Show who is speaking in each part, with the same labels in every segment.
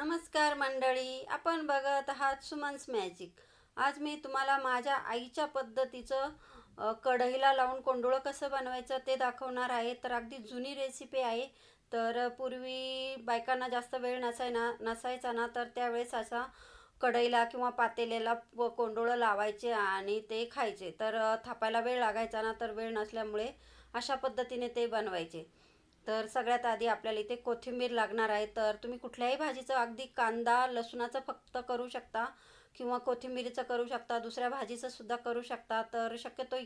Speaker 1: नमस्कार मंडळी आपण बघत आहात सुमन्स मॅजिक. आज मी तुम्हाला माझ्या आईच्या पद्धतीचं कढईला लावून कोंडुळं कसं बनवायचं ते दाखवणार आहे. तर अगदी जुनी रेसिपी आहे. तर पूर्वी बायकांना जास्त वेळ नसाय ना नसायचा ना तर त्यावेळेस असा कढईला किंवा पातेल्याला कोंडोळं कोंडुळं लावायचे आणि ते खायचे. तर थापायला वेळ लागायचा ना तर वेळ नसल्यामुळे अशा पद्धतीने ते बनवायचे. तर सगळ्यात आधी आपल्याला इथे कोथिंबीर लागणार आहे. तर तुम्ही कुठल्याही भाजीचं अगदी कांदा लसूणाचं फक्त करू शकता किंवा कोथिंबीरीचं करू शकता दुसऱ्या भाजीचं सुद्धा करू शकता. तर शक्यतो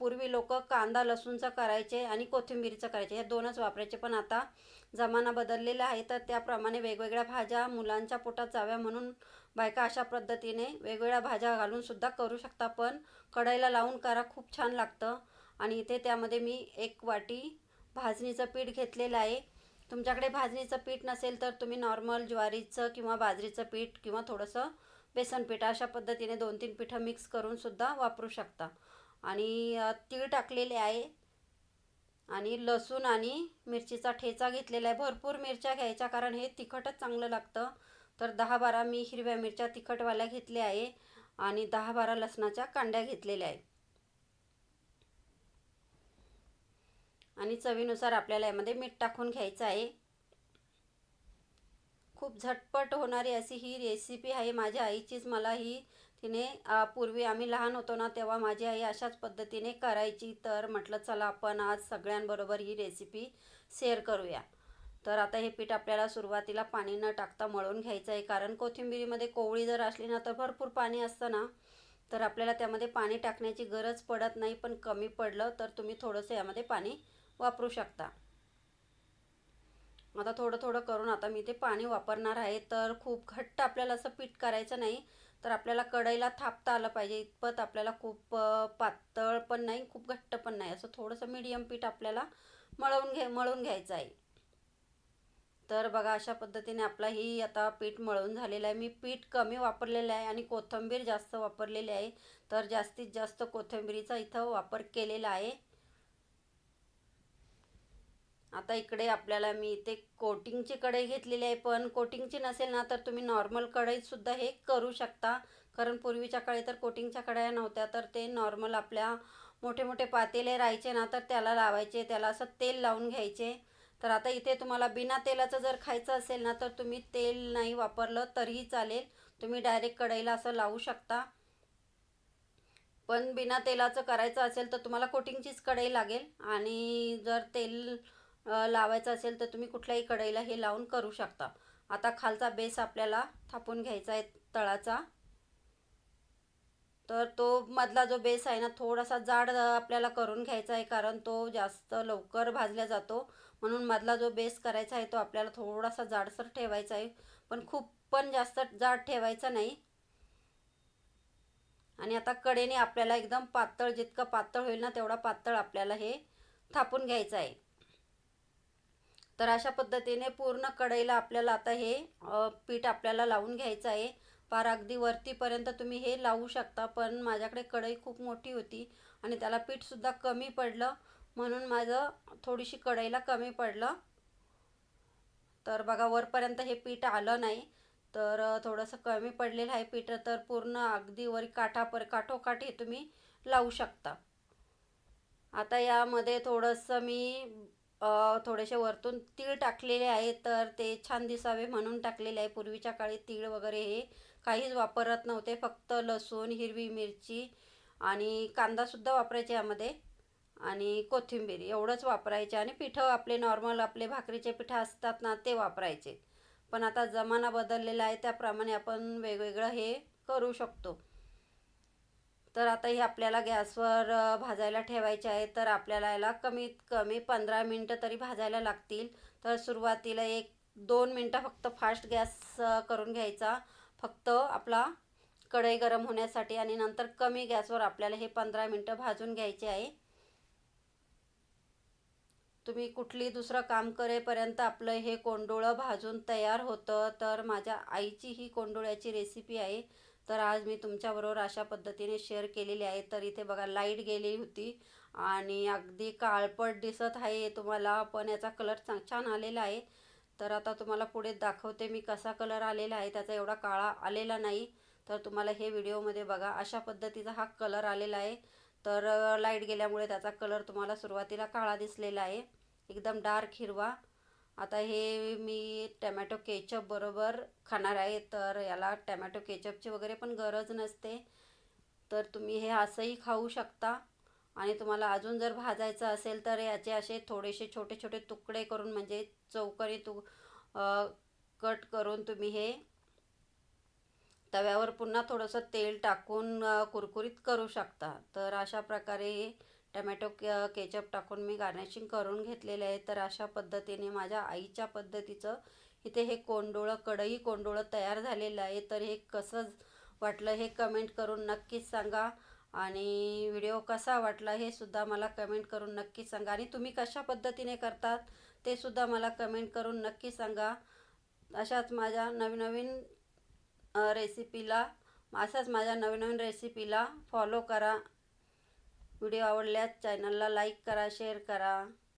Speaker 1: पूर्वी लोक कांदा लसूणचं करायचे आणि कोथिंबीरीचं करायचे. हे दोनच वापरायचे. पण आता जमाना बदललेला आहे. तर त्याप्रमाणे वेगवेगळ्या भाज्या मुलांच्या पोटात जाव्या म्हणून बायका अशा पद्धतीने वेगवेगळ्या भाज्या घालूनसुद्धा करू शकता. पण कढईला लावून करा खूप छान लागतं. आणि इथे त्यामध्ये मी एक वाटी भाजणीचं पीठ घेतलेलं आहे. तुमच्याकडे भाजणीचं पीठ नसेल तर तुम्ही नॉर्मल ज्वारीचं किंवा बाजरीचं पीठ किंवा थोडंसं बेसन पीठ अशा पद्धतीने दोन तीन पिठं मिक्स करूनसुद्धा वापरू शकता. आणि तीळ टाकलेले आहे. आणि लसूण आणि मिरचीचा ठेचा घेतलेला आहे. भरपूर मिरच्या घ्यायच्या कारण हे तिखटच चांगलं लागतं. तर दहा बारा मी हिरव्या मिरच्या तिखटवाल्या घेतल्या आहे. आणि दहा बारा लसणाच्या कांड्या घेतलेल्या आहे आणि चवीनुसार आपल्याला यामध्ये मीठ टाकून घ्यायचं आहे. खूप झटपट होणारी अशी ही रेसिपी आहे माझ्या आईचीच. मला ही तिने पूर्वी आम्ही लहान होतो ना तेव्हा माझी आई अशाच पद्धतीने करायची. तर म्हटलं चला आपण आज सगळ्यांबरोबर ही रेसिपी शेअर करूया. तर आता हे पीठ आपल्याला सुरुवातीला पाणी न टाकता मळून घ्यायचं आहे. कारण कोथिंबिरीमध्ये कोवळी जर असली ना तर भरपूर पाणी असतं ना. तर आपल्याला त्यामध्ये पाणी टाकण्याची गरज पडत नाही. पण कमी पडलं तर तुम्ही थोडंसं यामध्ये पाणी वापरू शकता. आता थोडं थोडं करून आता मी ते पाणी वापरणार आहे तर खूप घट्ट आपल्याला असं पीठ करायचं नाही तर आपल्याला कढईला थापता आलं पाहिजे. इतपत आपल्याला खूप पातळ पण नाही खूप घट्ट पण नाही. असं थोडंसं मीडियम पीठ आपल्याला मळवून घे मळून घ्यायचं आहे. तर बघा अशा पद्धतीने आपला ही आता पीठ मळून झालेलं आहे. मी पीठ कमी वापरलेलं आहे आणि कोथिंबीर जास्त वापरलेली आहे. तर जास्तीत जास्त कोथिंबीरीचा इथं वापर केलेला आहे. आता इकडे आपल्याला मी इथे कोटिंगची कढई घेतलेली आहे पण कोटिंगची नसेल ना तर तुम्ही नॉर्मल कढईतसुद्धा हे करू शकता. कारण पूर्वीच्या काळी तर कोटिंगच्या कढया नव्हत्या तर ते नॉर्मल आपल्या मोठे मोठे पातेले राहायचे ना तर त्याला लावायचे त्याला असं तेल लावून घ्यायचे. तर आता इथे तुम्हाला बिना तेलाचं जर खायचं असेल ना तर तुम्ही तेल नाही वापरलं तरीही चालेल. तुम्ही डायरेक्ट कढईला असं लावू शकता. पण बिना तेलाचं करायचं असेल तर तुम्हाला कोटिंगचीच कढई लागेल. आणि जर तेल लावायचं असेल तर तुम्ही कुठल्याही कढईला हे लावून करू शकता. आता खालचा बेस आपल्याला थापून घ्यायचा आहे तळाचा. तर तो मधला जो बेस आहे ना थोडासा जाड आपल्याला करून घ्यायचा आहे कारण तो जास्त लवकर भाजला जातो. म्हणून मधला जो बेस करायचा आहे तो आपल्याला थोडासा जाडसर ठेवायचा आहे. पण खूप पण जास्त जाड ठेवायचा नाही. आणि आता कडेने आपल्याला एकदम पातळ जितकं पातळ होईल ना तेवढा पातळ आपल्याला हे थापून घ्यायचं आहे. तर अशा पद्धतीने पूर्ण कढईला आपल्याला आता हे पीठ आपल्याला लावून घ्यायचं आहे. फार अगदी वरतीपर्यंत तुम्ही हे लावू शकता पण माझ्याकडे कढई खूप मोठी होती आणि त्याला पीठसुद्धा कमी पडलं. म्हणून माझं थोडीशी कढईला कमी पडलं. तर बघा वरपर्यंत हे पीठ आलं नाही. तर थोडंसं कमी पडलेलं आहे पीठ तर पूर्ण अगदी वर काठापर काठोकाठ हे तुम्ही लावू शकता. आता यामध्ये थोडंसं मी थोडेसे वरतून तीळ टाकलेले आहे तर ते छान दिसावे म्हणून टाकलेले आहे. पूर्वीच्या काळी तीळ वगैरे हे काहीच वापरत नव्हते फक्त लसूण हिरवी मिरची आणि कांदासुद्धा वापरायचे यामध्ये आणि कोथिंबीर एवढंच वापरायचे आणि पिठं आपले नॉर्मल आपले भाकरीचे पिठं असतात ना ते वापरायचे. पण आता जमाना बदललेला आहे त्याप्रमाणे आपण वेगवेगळं हे करू शकतो. तर आता हे आपल्याला गॅसवर भाजायला ठेवायचे आहे. तर आपल्याला याला कमीत कमी पंधरा मिनटं तरी भाजायला लागतील. तर सुरुवातीला एक दोन मिनटं फक्त फास्ट गॅस करून घ्यायचा. फक्त आपला कढई गरम होण्यासाठी आणि नंतर कमी गॅसवर आपल्याला हे पंधरा मिनटं भाजून घ्यायचे आहे. तुम्ही कुठली दुसरं काम करेपर्यंत आपलं हे कोंडोळं भाजून तयार होतं. तर माझ्या आईची ही कोंडोळ्याची रेसिपी आहे. तर आज मी तुमच्याबरोबर अशा पद्धतीने शेअर केलेली आहे. तर इथे बघा लाइट गेली होती आणि अगदी काळपट दिसत आहे तुम्हाला पण याचा कलर चांग छान आलेला आहे. तर आता तुम्हाला पुढे दाखवते मी कसा कलर आलेला आहे. त्याचा एवढा काळा आलेला नाही. तर तुम्हाला हे व्हिडिओमध्ये बघा अशा पद्धतीचा हा कलर आलेला आहे. तर लाइट गेल्यामुळे त्याचा कलर तुम्हाला सुरुवातीला काळा दिसलेला आहे. एकदम डार्क हिरवा. आता हे मी टमॅटो केचप बरोबर खाणार आहे तर याला टमॅटो केचपची वगैरे पण गरज नसते. तर तुम्ही हे असंही खाऊ शकता. आणि तुम्हाला अजून जर भाजायचं असेल तर याचे असे थोडेसे छोटे छोटे तुकडे करून म्हणजे चौकरी तु कट करून तुम्ही हे तव्यावर पुन्हा थोडंसं तेल टाकून कुरकुरीत करू शकता. तर अशा प्रकारे टमॅटो के केचप टाकून मी गार्निशिंग करून घेतलेले आहे. तर अशा पद्धतीने माझ्या आईच्या पद्धतीचं इथे हे कोंडोळं कढई कोंडोळं तयार झालेलं आहे. तर हे कसं वाटलं हे कमेंट करून नक्कीच सांगा. आणि व्हिडिओ कसा वाटला हे सुद्धा मला कमेंट करून नक्कीच सांगा. आणि तुम्ही कशा पद्धतीने करतात ते सुद्धा मला कमेंट करून नक्की सांगा. अशाच माझ्या नवीन नवीन रेसिपीला असाच माझ्या नवीन नवीन रेसिपीला फॉलो करा. व्हिडिओ आवडल्यास चॅनलला लाईक करा शेअर करा.